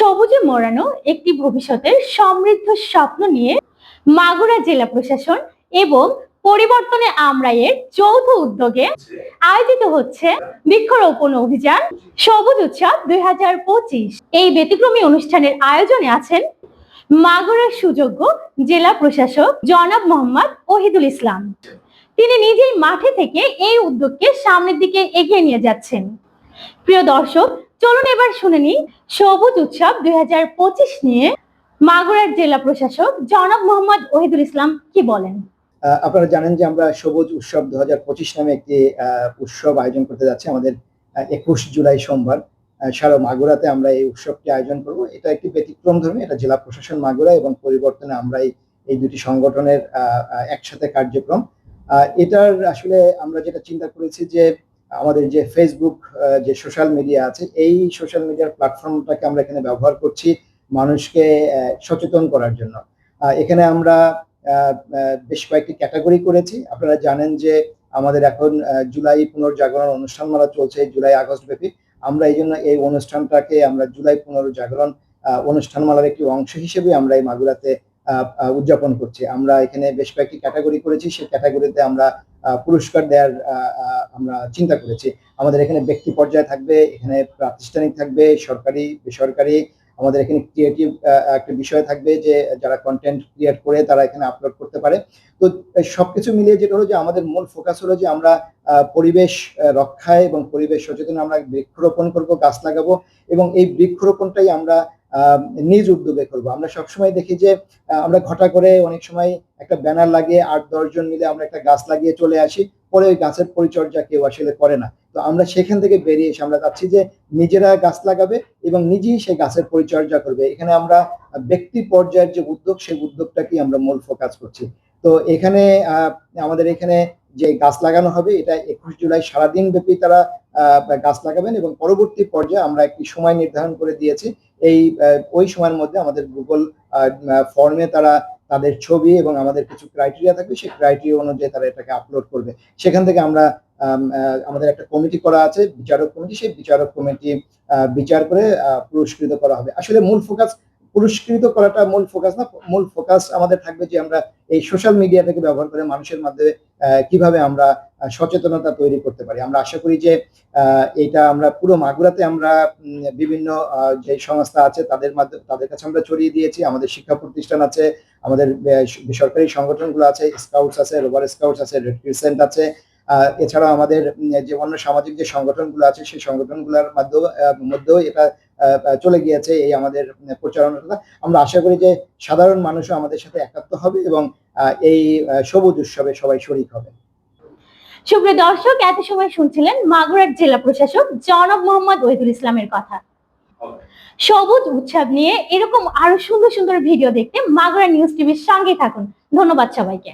মোড়ানো একটি ভবিষ্যতের সমৃদ্ধ স্বপ্ন নিয়ে মাগুরা জেলা প্রশাসন এবং পরিবর্তনে আমরাইয়ের যৌথ উদ্যোগে আয়োজিত হচ্ছে বৃক্ষরোপণ অভিযান সবুজ উৎসব দুই হাজার পঁচিশ। এই ব্যতিক্রমী অনুষ্ঠানের আয়োজনে আছেন মাগুরার সুযোগ্য জেলা প্রশাসক জনাব মোহাম্মদ ওহিদুল ইসলাম। তিনি নিজেই মাঠে থেকে এই উদ্যোগকে সামনের দিকে এগিয়ে নিয়ে যাচ্ছেন। প্রিয় দর্শক, চলুন এবার শুনে নিই সবুজ উৎসব দুই হাজার পঁচিশ নিয়ে। মাগুরার জেলা প্রশাসক জনাব মোহাম্মদ ওহিদুল ইসলাম কি বলেন? আপনারা জানেন যে আমরা সবুজ উৎসব দু নামে একটি উৎসব আয়োজন করতে যাচ্ছি আমাদের একুশ জুলাই সোমবার। সারা মাগুরাতে আমরা এই উৎসবটি আয়োজন করব। এটা একটি ব্যতিক্রম ধর্মী, এটা জেলা প্রশাসন মাগুরা এবং পরিবর্তনে আমরা এই- দুটি সংগঠনের একসাথে কার্যক্রম। এটার আসলে আমরা যেটা চিন্তা করেছি যে আমাদের যে ফেসবুক যে সোশ্যাল মিডিয়া আছে এই সোশ্যাল মিডিয়ার প্ল্যাটফর্মটাকে আমরা এখানে ব্যবহার করছি মানুষকে সচেতন করার জন্য। এখানে আমরা বেশ কয়েকটি ক্যাটাগরি করেছি। আপনারা জানেন যে আমাদের এখন জুলাই পুনর্জাগরণ অনুষ্ঠানমালা চলছে জুলাই আগস্ট ব্যাপী। আমরা এই জন্য এই অনুষ্ঠানটাকে আমরা জুলাই পুনর্জাগরণ আহ, অনুষ্ঠানমালার একটি অংশ হিসেবে আমরা এই মাগুরাতে উদযাপন করছি। আমরা এখানে বেশ কয়েকটি ক্যাটাগরি করেছি। সেই ক্যাটাগরিতে আমরা পুরস্কার দেওয়ার আমরা চিন্তা করেছি। আমাদের এখানে ব্যক্তি পর্যায়ে থাকবে, এখানে প্রাতিষ্ঠানিক থাকবে, সরকারি, বেসরকারি। আমাদের এখানে ক্রিয়েটিভ একটা বিষয় থাকবে যে, যারা কন্টেন্ট ক্রিয়েট করে তারা এখানে আপলোড করতে পারে। তো সবকিছু মিলিয়ে যেটা হলো যে, আমাদের মূল ফোকাস হলো যে, আমরা পরিবেশ রক্ষায় এবং পরিবেশ সচেতন আমরা বৃক্ষরোপণ করব, গাছ লাগাবো এবং এই বৃক্ষরোপণটাই আমরা নিজ উদ্যোগে করব। আমরা সবসময় দেখি যে আমরা ঘটা করে অনেক সময় একটা ব্যানার লাগিয়ে আট দশজন মিলে আমরা একটা গাছ লাগিয়ে চলে আসি। পরে ওই গাছের পরিচর্যা কেউ আসলে করে না। তো আমরা সেখান থেকে বেরিয়ে এসে আমরা চাচ্ছি যে, নিজেরা গাছ লাগাবে এবং নিজেই সেই গাছের পরিচর্যা করবে। এখানে আমরা ব্যক্তি পর্যায়ের যে উদ্যোগ, সেই উদ্যোগটাকেই আমরা মূল ফোকাস করছি। তো এখানে আমাদের এখানে যে গাছ লাগানো হবে, এটা একুশ জুলাই সারাদিন ব্যাপী তারা গাছ লাগাবেন এবং পরবর্তী পর্যায়ে আমরা একটি সময় নির্ধারণ করে দিয়েছি। এই ওই সময়ের মধ্যে আমাদের গুগল ফর্মে তারা তাদের ছবি এবং আমাদের কিছু ক্রাইটেরিয়া থাকবে, সেই ক্রাইটেরিয়া অনুযায়ী তারা এটাকে আপলোড করবে। সেখান থেকে আমরা আমাদের একটা কমিটি করা আছে, বিচারক কমিটি সেই বিচারক কমিটি বিচার করে পুরস্কৃত করা হবে। আসলে মূল ফোকাস পুরস্কৃত করাটা মূল ফোকাস না, মূল ফোকাস আমাদের থাকবে যে আমরা এই সোশ্যাল মিডিয়াটাকে ব্যবহার করে মানুষের মাধ্যমে কীভাবে আমরা সচেতনতা তৈরি করতে পারি। আমরা আশা করি যে এটা আমরা পুরো মাগুরাতে আমরা বিভিন্ন যে সংস্থা আছে তাদের মাধ্যমে, তাদের কাছে আমরা ছড়িয়ে দিয়েছি। আমাদের শিক্ষা প্রতিষ্ঠান আছে, আমাদের বেসরকারি সংগঠনগুলো আছে, স্কাউটস আছে রোভার স্কাউটস আছে রেড ক্রিসেন্ট আছে এছাড়াও আমাদের যে অন্য সামাজিক যে সংগঠনগুলো আছে, সেই সংগঠনগুলোর মাধ্যমে মধ্যেও এটা চলে গিয়েছে এই আমাদের প্রচারণাটা। আমরা আশা করি যে সাধারণ মানুষও আমাদের সাথে একাত্ম হবে এবং এই সবুজ উৎসবে সবাই শরিক হবে। সুপ্রিয় দর্শক, এত সময় শুনছিলেন মাগুরার জেলা প্রশাসক জনাব মোহাম্মদ ওহিদুল ইসলামের কথা। সবুজ উৎসব নিয়ে এরকম আরও সুন্দর সুন্দর ভিডিও দেখতে মাগুরা নিউজ টিভির সঙ্গে থাকুন। ধন্যবাদ সবাইকে।